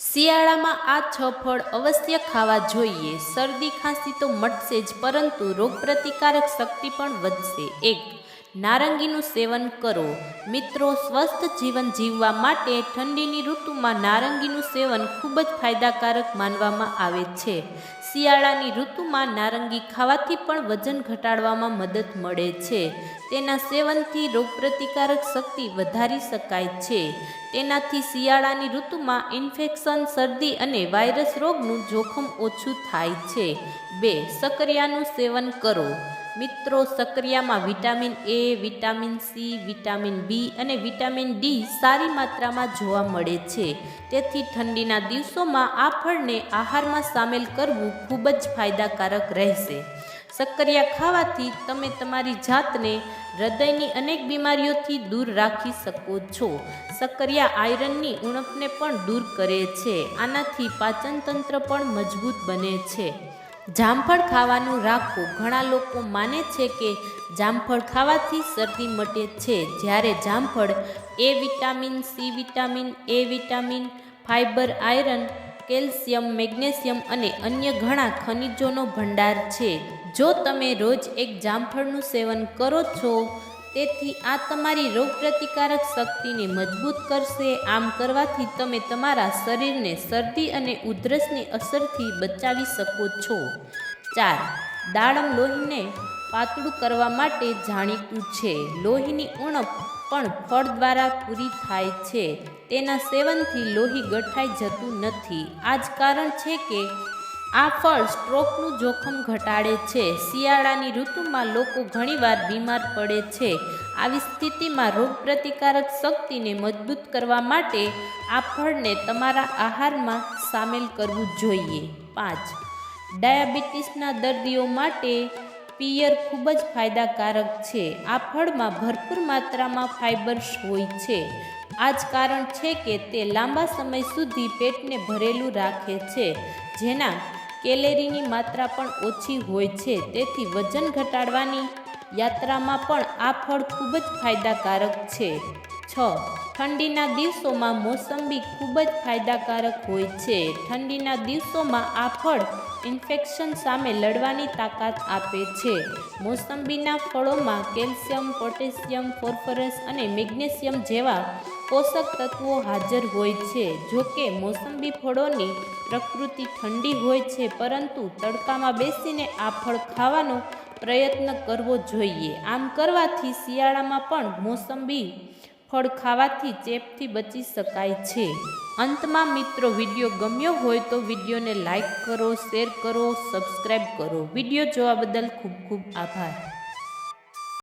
શિયાળામાં આ છ ફળ અવશ્ય ખાવા જોઈએ. શરદી ખાંસી તો મટશે જ, પરંતુ રોગપ્રતિકારક શક્તિ પણ વધશે. એક નારંગીનું સેવન કરો. મિત્રો, સ્વસ્થ જીવન જીવવા માટે ઠંડીની ઋતુમાં નારંગીનું સેવન ખૂબ જ ફાયદાકારક માનવામાં આવે છે. શિયાળાની ઋતુમાં નારંગી ખાવાથી પણ વજન ઘટાડવામાં મદદ મળે છે. તેના સેવનથી રોગપ્રતિકારક શક્તિ વધારી શકાય છે. તેનાથી શિયાળાની ઋતુમાં ઇન્ફેક્શન, શરદી અને વાયરસ રોગનું જોખમ ઓછું થાય છે. બે, સકરિયાનું સેવન કરો. મિત્રો, સક્રિયામાં vitamin A vitamin C vitamin B અને વિટામિન ડી સારી માત્રામાં જોવા મળે છે. તેથી ઠંડીના દિવસોમાં આ ફળને આહારમાં સામેલ કરવું ખૂબ જ ફાયદાકારક રહેશે. સક્કરિયા ખાવાથી તમે તમારી જાતને હૃદયની અનેક બીમારીઓથી દૂર રાખી શકો છો. સક્કરિયા આયરનની ઉણપને પણ દૂર કરે છે. આનાથી પાચનતંત્ર પણ મજબૂત બને છે. જામફળ ખાવાનું રાખો ઘણા લોકો માને છે કે જામફળ ખાવાથી શરદી મટે છે. જ્યારે જામફળ એ vitamin C, vitamin A, vitamin fibre iron, calcium, magnesium અને અન્ય ઘણા ખનિજોનો ભંડાર છે. જો તમે રોજ એક જામફળનું સેવન કરો છો તેથી આ તમારી રોગપ્રતિકારક શક્તિને મજબૂત કરશે. આમ કરવાથી તમે તમારા શરીરને શરદી અને ઉધરસની અસરથી બચાવી શકો છો. ચાર, દાડમ લોહીને પાતળું કરવા માટે જાણીતું છે. લોહીની ઉણપ પણ ફળ દ્વારા પૂરી થાય છે. તેના સેવનથી લોહી ગઠાઈ જતું નથી. આ જ કારણ છે કે આ ફળ સ્ટ્રોકનું જોખમ ઘટાડે છે. શિયાળાની ઋતુમાં લોકો ઘણીવાર બીમાર પડે છે. આવી સ્થિતિમાં રોગપ્રતિકારક શક્તિને મજબૂત કરવા માટે આ ફળને તમારા આહારમાં સામેલ કરવું જોઈએ. પાંચ. ડાયાબિટીસના દર્દીઓ માટે પિયર ખૂબ જ ફાયદાકારક છે. આ ફળમાં ભરપૂર માત્રામાં ફાઇબર્સ હોય છે. આ જ કારણ છે કે તે લાંબા સમય સુધી પેટને ભરેલું રાખે છે, જેના કેલેરીની માત્રા પણ ઓછી હોય છે. તેથી વજન ઘટાડવાની યાત્રામાં પણ આ ફળ ખૂબ જ ફાયદાકારક છે. છ. ઠંડીના દિવસોમાં મોસંબી ખૂબ જ ફાયદાકારક હોય છે. ઠંડીના દિવસોમાં આ ફળ ઇન્ફેક્શન સામે લડવાની તાકાત આપે છે. મોસંબીના ફળોમાં કેલ્શિયમ, પોટેશિયમ, ફોસ્ફરસ અને મેગ્નેશિયમ જેવા પોષક તત્વો હાજર હોય છે. જો કે મોસંબી ફળોની પ્રકૃતિ ઠંડી હોય છે, પરંતુ તડકામાં બેસીને આ ફળ ખાવાનો પ્રયત્ન કરવો જોઈએ. આમ કરવાથી શિયાળામાં પણ મોસંબી ફળ ખાવાથી ચેપથી બચી શકાય છે. અંતમાં મિત્રો, વીડિયો ગમ્યો હોય તો વિડીયોને લાઈક કરો, શેર કરો સબસ્ક્રાઈબ કરો. વીડિયો જોવા બદલ ખૂબ ખૂબ આભાર.